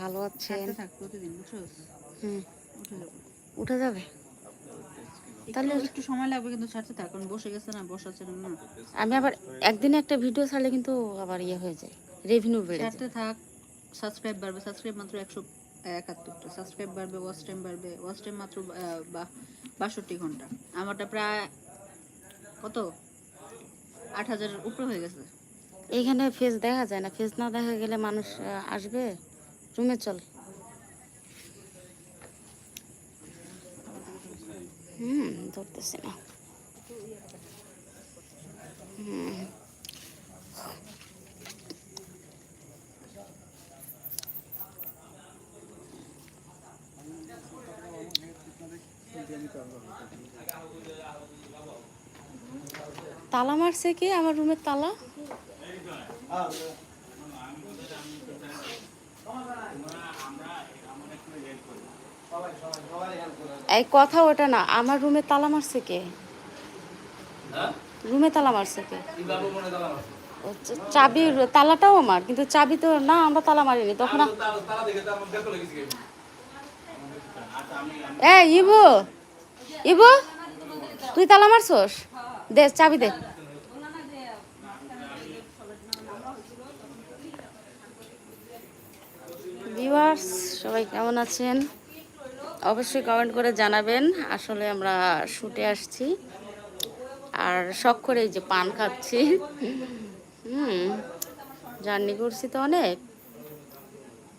ভালো আছেন? উঠে যাবে। তাহলে একটু সময় লাগবে কিন্তু ছাড়তে থাক কারণ বসে গেছে না বসা না। আমি আবার একদিনে একটা ভিডিও ছাড়লে কিন্তু আবার ইয়ে হয়ে যায় রেভিনিউ বেড়ে যায়। ছাড়তে থাক সাবস্ক্রাইব বাড়বে সাবস্ক্রাইব মাত্র একশো একাত্তরটা সাবস্ক্রাইব বাড়বে ওয়াচ টাইম বাড়বে ওয়াচ টাইম মাত্র বাষট্টি ঘণ্টা। আমারটা প্রায় কত? আট হাজারের উপরে হয়ে গেছে। এইখানে ফেস দেখা যায় না ফেস না দেখা গেলে মানুষ আসবে? রুমে চল। হুম ধরতেছি না। তালা মারছে কি? আমার রুমের তালা? এই কথা ওটা না আমার রুমে তালা মারছে কে? রুমে তালা মারছে কে? চাবি তালাটাও আমার কিন্তু চাবি তো না আমরা তালা মারিনি তখন এ ইবো! ইবু! তুই তালা মারছস? দে চাবি দে। ভিউয়ার্স সবাই কেমন আছেন? অবশ্যই কমেন্ট করে জানাবেন। আসলে আমরা শুটে আসছি। আর শখ করে এই যে পান খাচ্ছি। হুম জার্নি করছি তো অনেক।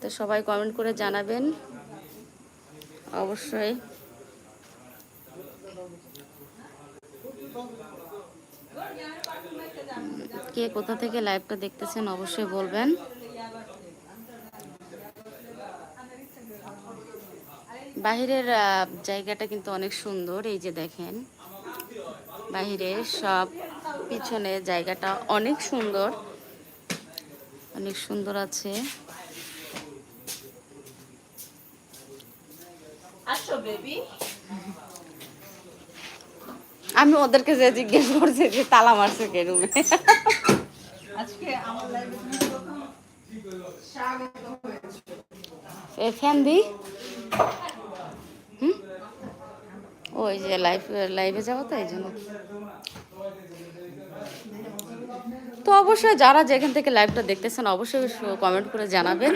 তো সবাই কমেন্ট করে জানাবেন। অবশ্যই। কে কোথা থেকে লাইভটা দেখতেছেন অবশ্যই বলবেন। বাহিরের জায়গাটা কিন্তু অনেক সুন্দর এই যে দেখেন। বাহিরে সব পিছনে জায়গাটা অনেক সুন্দর অনেক সুন্দর আছে। আমি ওদেরকে যে জিজ্ঞেস করছি যে তালা মারছে কে রুমে ফ্যান দি। হুম ওই যে লাইভ লাইভে যাব তো এই জন্য। তো অবশ্যই যারা যেখান থেকে লাইভটা দেখতেছেন অবশ্যই কমেন্ট করে জানাবেন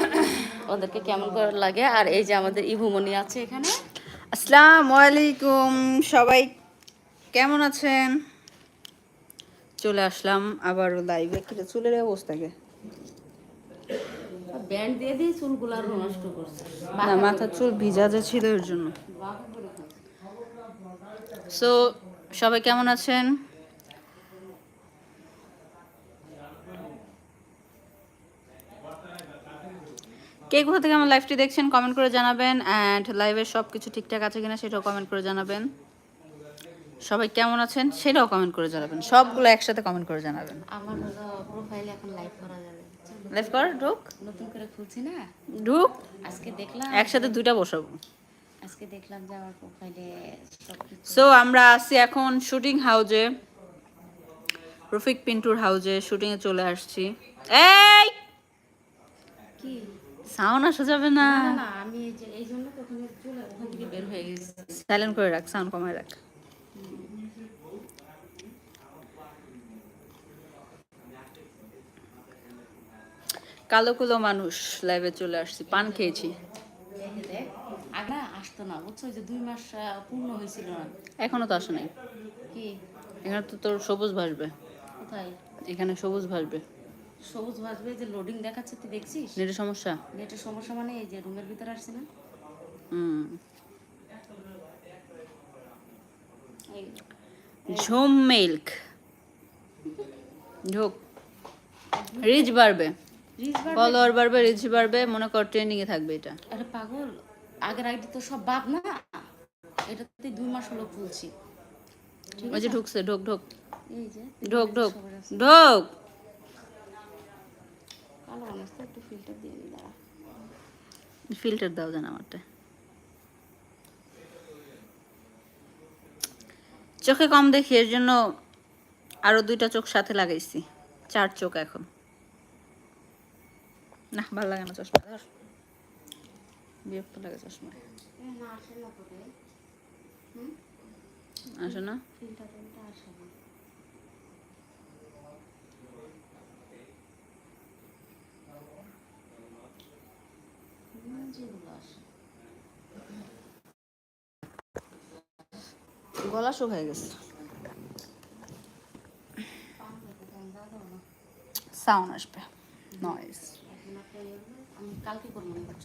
ওদেরকে কেমন করে লাগে। আর এই যে আমাদের ইভুমনি আছে এখানে। আসসালামু আলাইকুম সবাই কেমন আছেন? চলে আসলাম আবার লাইভে কি রে, চুলের অবস্থাকে ব্যান্ড দিয়ে দিয়ে চুলগুলো আরও নষ্ট করছে। না মাথার চুল ভিজা যে ছিল এর জন্য। সো সবাই কেমন আছেন? কে কোথা থেকে আমার লাইভটি দেখছেন কমেন্ট করে জানাবেন অ্যান্ড লাইভের সব কিছু ঠিকঠাক আছে কিনা সেটাও কমেন্ট করে জানাবেন। সবাই কেমন আছেন সেটাও কমেন্ট করে জানাবেন। সবগুলো একসাথে কমেন্ট করে জানাবেন। আমার প্রোফাইলে এখন লাইভ করা যাবে। লাইভ কর ঢুক। নতুন করে খুলছি না? ঢুক। আজকে দেখলাম। একসাথে দুইটা বসাবো। আজকে দেখলাম যে আমার প্রোফাইলে সো আমরা আছি এখন শুটিং হাউজে রফিক পিন্টুর হাউজে শুটিংয়ে চলে আসছি। এই! কি? সাউন্ড আসা যাবে না। না আমি এই জন্য চলে ওখান থেকে বের হয়ে গেছি। সাইলেন্ট করে রাখ সাউন্ড কমায় রাখ। কালো কুলো মানুষ লাইভে চলে আসছি পান খেয়েছি। না বুঝছ? যে দুই মাস পূর্ণ হয়েছিল না। এখনও তো আসে নাই। কি? এখানে তো তোর সবুজ ভাসবে। কোথায়? এখানে সবুজ ভাসবে। সবুজ ভাসবে যে লোডিং দেখাচ্ছে তুই দেখছিস? নেটের সমস্যা? নেটের সমস্যা মানে এই যে রুমের ভিতরে আসছে না হুম ঝুম মিল্ক। ঢোক। রিচ বাড়বে। ফলোয়ার বাড়বে রিচ বাড়বে মনে কর ট্রেন্ডিং এ থাকবে এটা। আরে পাগল। আগের আইডি তো সব বাদ না? এটাতে দুই মাস হলো খুলছি। ওই যে ঢুকছে ঢোক ঢোক। এই যে ঢোক ঢোক ঢোক। কালো তো একটু ফিল্টার দিয়ে নি দাঁড়া। ফিল্টার দাও জান আমারটা। চোখে কম দেখি এর জন্য আরও দুইটা চোখ সাথে লাগাইছি। চার চোখ এখন। না ভালো লাগে না চশমা। বিরক্ত লাগে চশমায় না আসে না গলা শুকায় গেছে। সাউন্ড আসবে। নয়েস কালকে করব বুঝছ।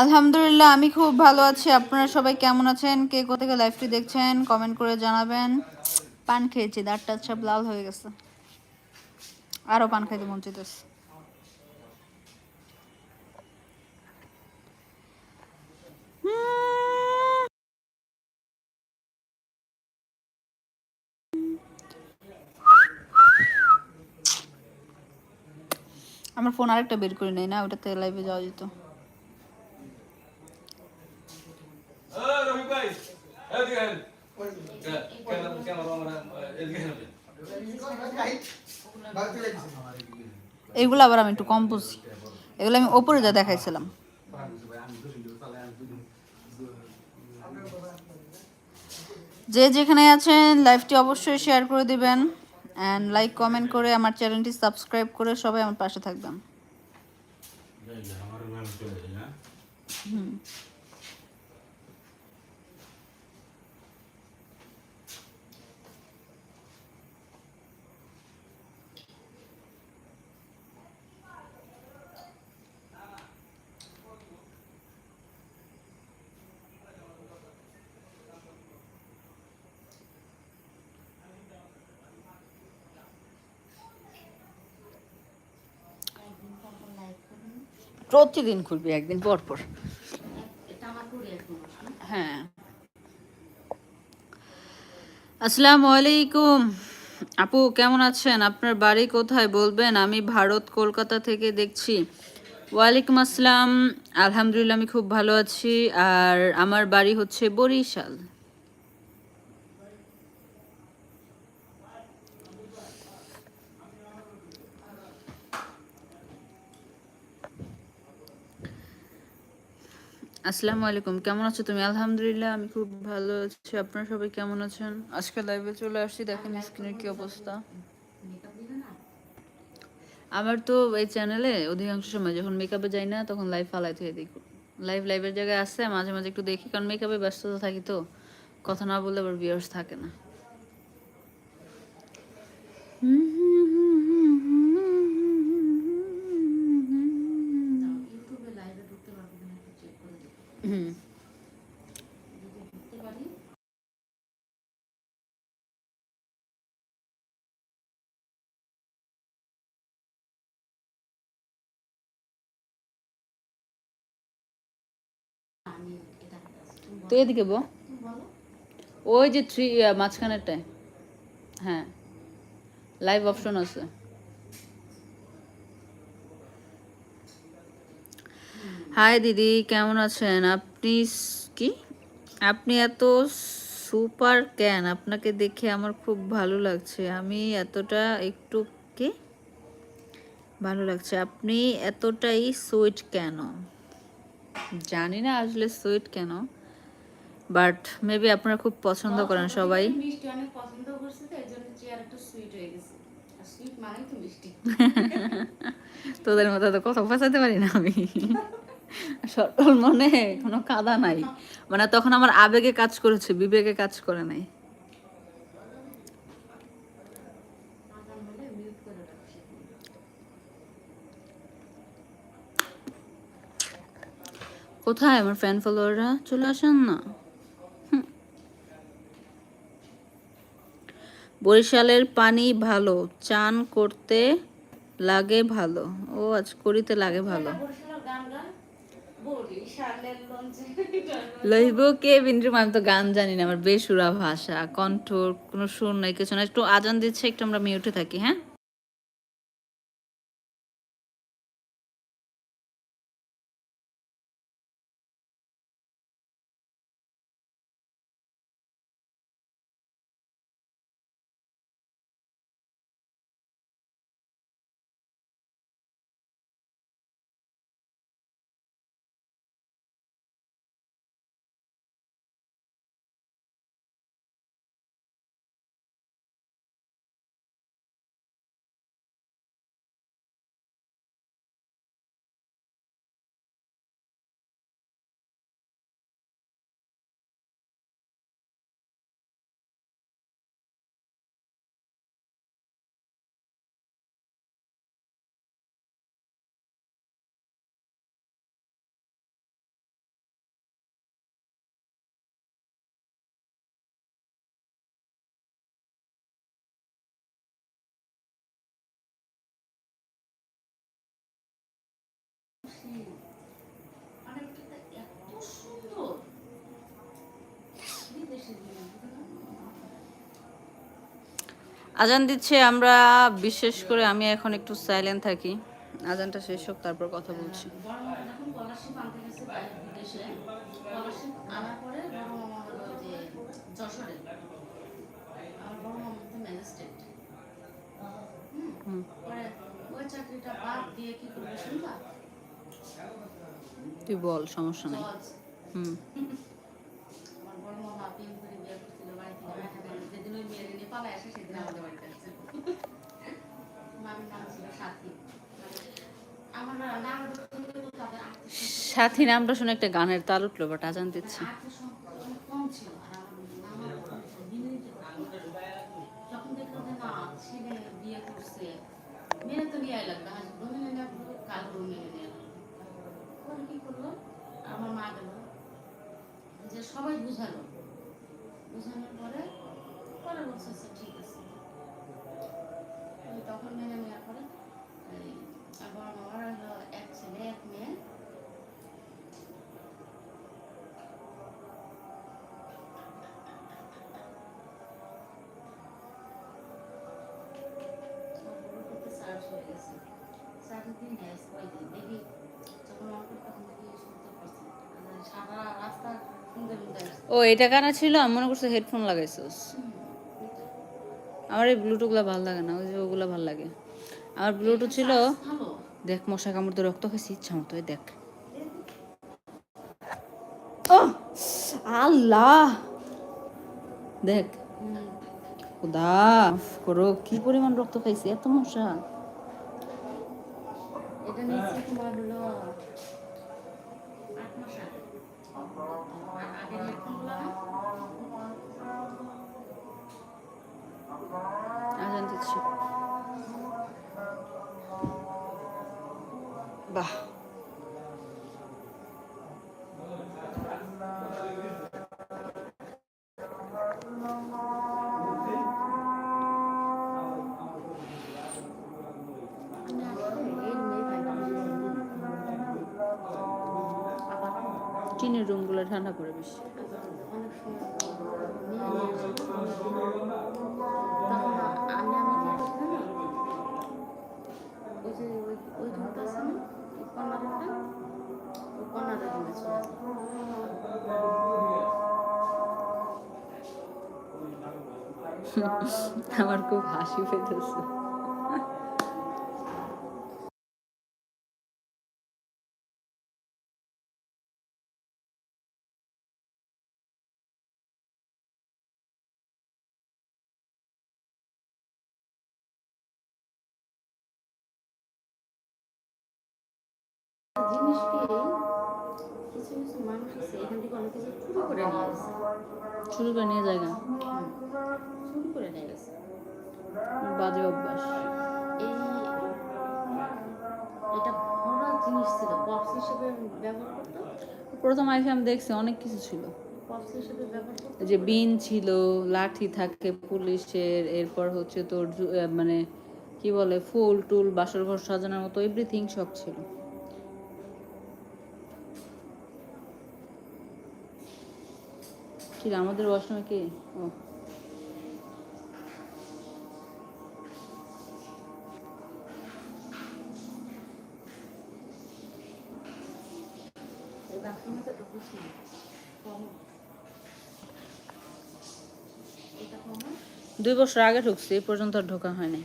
আলহামদুলিল্লাহ, আমি খুব ভালো আছি। আপনারা সবাই কেমন আছেন? কে কোথা থেকে লাইভটি দেখছেন? কমেন্ট করে জানাবেন। পান খেয়েছি, দাঁতটা সব লাল হয়ে গেছে। আরও পান খাইতে মন আমার ফোন আরেকটা বের করে নেই না? ওটাতে লাইভে যাওয়া যেত Ah, Rafi ভাই এদিকে আন কেন কেন আমরা এদিকে আন এইগুলো আবার আমি একটু কম বুঝি এগুলো আমি ওপরে যা দেখাইছিলাম। যে যেখানে আছেন লাইভটি অবশ্যই শেয়ার করে দিবেন। অ্যান্ড লাইক কমেন্ট করে আমার চ্যানেলটি সাবস্ক্রাইব করে সবাই আমার পাশে থাকবেন। একদিন প্রতিদিন খুলবি একদিন পর পর। হ্যাঁ। আসসালামু আলাইকুম। আপু কেমন আছেন? আপনার বাড়ি কোথায় বলবেন? আমি ভারত কলকাতা থেকে দেখছি। ওয়ালাইকুম আসসালাম। আলহামদুলিল্লাহ আমি খুব ভালো আছি। আর আমার বাড়ি হচ্ছে বরিশাল। আসসালামু আলাইকুম, কেমন আছো তুমি? আলহামদুলিল্লাহ, আমি খুব ভালো আছি। আপনারা সবাই কেমন আছেন? আজকে লাইভে চলে আসছি, দেখেন স্ক্রিনের কি অবস্থা। আমার তো এই চ্যানেলে অধিকাংশ সময় যখন মেকআপে যাই না, তখন লাইভ ফালাই থেকে দেখি লাইভ লাইভের জায়গায় আসছে মাঝে মাঝে একটু দেখি, কারণ মেকআপে ব্যস্ততা থাকি তো। কথা না বললে আবার ভিউয়ার্স থাকে না। হুম। তুই এদিকে বো। ওই যে থ্রি মাঝখানেরটায়। হ্যাঁ। লাইভ অপশন আছে। হাই দিদি। কেমন আছেন? আপনি কি? আপনি এত সুপার ক্যান আপনাকে দেখে আমার খুব ভালো লাগছে। আমি এতটা একটু কি? ভালো লাগছে। আপনি এতটাই সুইট কেন? জানি না আসলে সুইট কেন বাট মেবি আপনারা খুব পছন্দ করেন সবাই। মিষ্টি অনেক পছন্দ করছে তো এই জন্য সুইট হয়ে গেছে। সুইট মানেই তো মিষ্টি। তোদের মতো তো কথা ফাঁসাতে পারি না আমি। সরল মনে কোনো কাদা নাই। মানে তখন আমার আবেগে কাজ করেছে, বিবেকে কাজ করে নাই। কোথায় আমার ফ্যান ফলোয়াররা চলে আসেন না। বরিশালের পানি ভালো, চান করতে লাগে ভালো। ও আজ করিতে লাগে ভালো বরিশালের গান গান বরিশালের লঞ্চে লইব কে বিন্দ্রুম আমি তো গান আমার বেসুরা ভাষা কণ্ঠ কোনো সুর নাই, কিছু না একটু আজান দিচ্ছে, একটু আমরা মিউটে থাকি হ্যাঁ? আজান দিচ্ছে আমরা বিশেষ করে আমি এখন একটু সাইলেন্ট থাকি। আজানটা শেষ হোক তারপর কথা বলছি। বড় মামা যখন স্কলারশিপ আনতে গেছে বাইরে বিদেশে স্কলারশিপ আনার পরে বড় মামা হলো যে যশোরে আমার বড় মামা তো ম্যাজিস্ট্রেট। হুম। পরে ওই চাকরিটা বাদ দিয়ে কি করবে শুনবা তুই বল সমস্যা নাই। হুম। সাথী। নামটা শুনে একটা গানের তাল উঠল বাট আজান দিচ্ছে। সবাই বুঝালো। বুঝানোর পরে পরে বলছে আচ্ছা ঠিক আছে। তখন মেনে নেওয়ার পরে, এই আমার এক ছেলে, এক মেয়ে। সার্চ হয়ে গেছে। সার্চের দিন দেখি ও, এটা কানা ছিল? আমি মনে করছি হেডফোন লাগাইছিস। আমার এই ব্লুটুথগুলো ভালো লাগে না, ওই যে ওগুলো ভালো লাগে। আমার ব্লুটুথ ছিল, দেখ মশা কামড় দিয়ে রক্ত খেয়েছি ইচ্ছা মতো দেখ। ও আল্লাহ! দেখ, খোদা করো, কি পরিমাণ রক্ত খাইছি, এত মশা। এটা নিচ্ছে তোমার ওই কর্নারের রুমে চলে যায় আমার খুব হাসি পেতেছে। জিনিসকে কিছু কিছু মানুষ আছে এখান থেকে অনেক কিছু চুরি করে নিয়ে গেছে শুরু করে নিয়ে যায় না চুরি করে নিয়ে গেছে। বাজে অভ্যাস। এই এটা ভরা জিনিস ছিল বক্স হিসেবে ব্যবহার করতো প্রথম আইসে আমি দেখছি অনেক কিছু ছিল। যে বিন ছিল লাঠি থাকে পুলিশের এরপর হচ্ছে তোর মানে কি বলে ফুল টুল বাসর ঘর সাজানোর মতো এভরিথিং সব ছিল। কি রে, আমাদের ওয়াশরুমে কি? ও। দুই বছর আগে ঢুকছি এই পর্যন্ত ঢোকা হয়নি।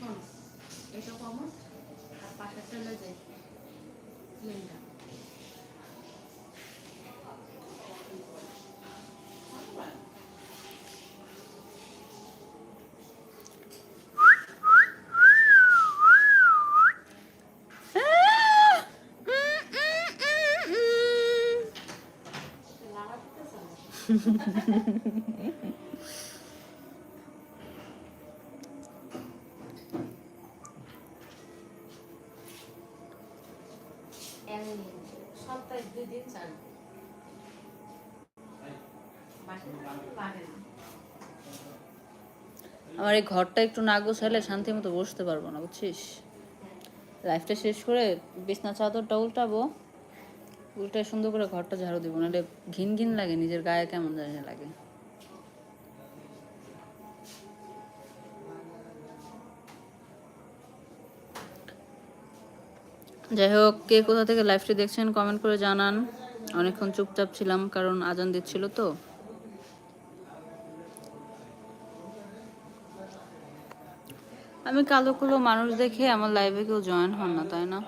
আমার এই ঘরটা একটু না গোছালে শান্তি মতো বসতে পারব না, বুঝছিস? লাইফটা শেষ করে বিছনা চাদরটা উল্টাবো। উল্টায় সুন্দর করে ঘরটা ঝাড়ু দিব, নাহলে ঘিন ঘিন লাগে, নিজের গায়ে কেমন জানি লাগে। যাই হোক, কে কোথা থেকে লাইভটি দেখছেন কমেন্ট করে জানান। অনেকক্ষণ চুপচাপ ছিলাম, কারণ আজান দিচ্ছিল তো। আমি কালো কালো মানুষ দেখে আমার লাইভে কেউ জয়েন হন না, তাই না?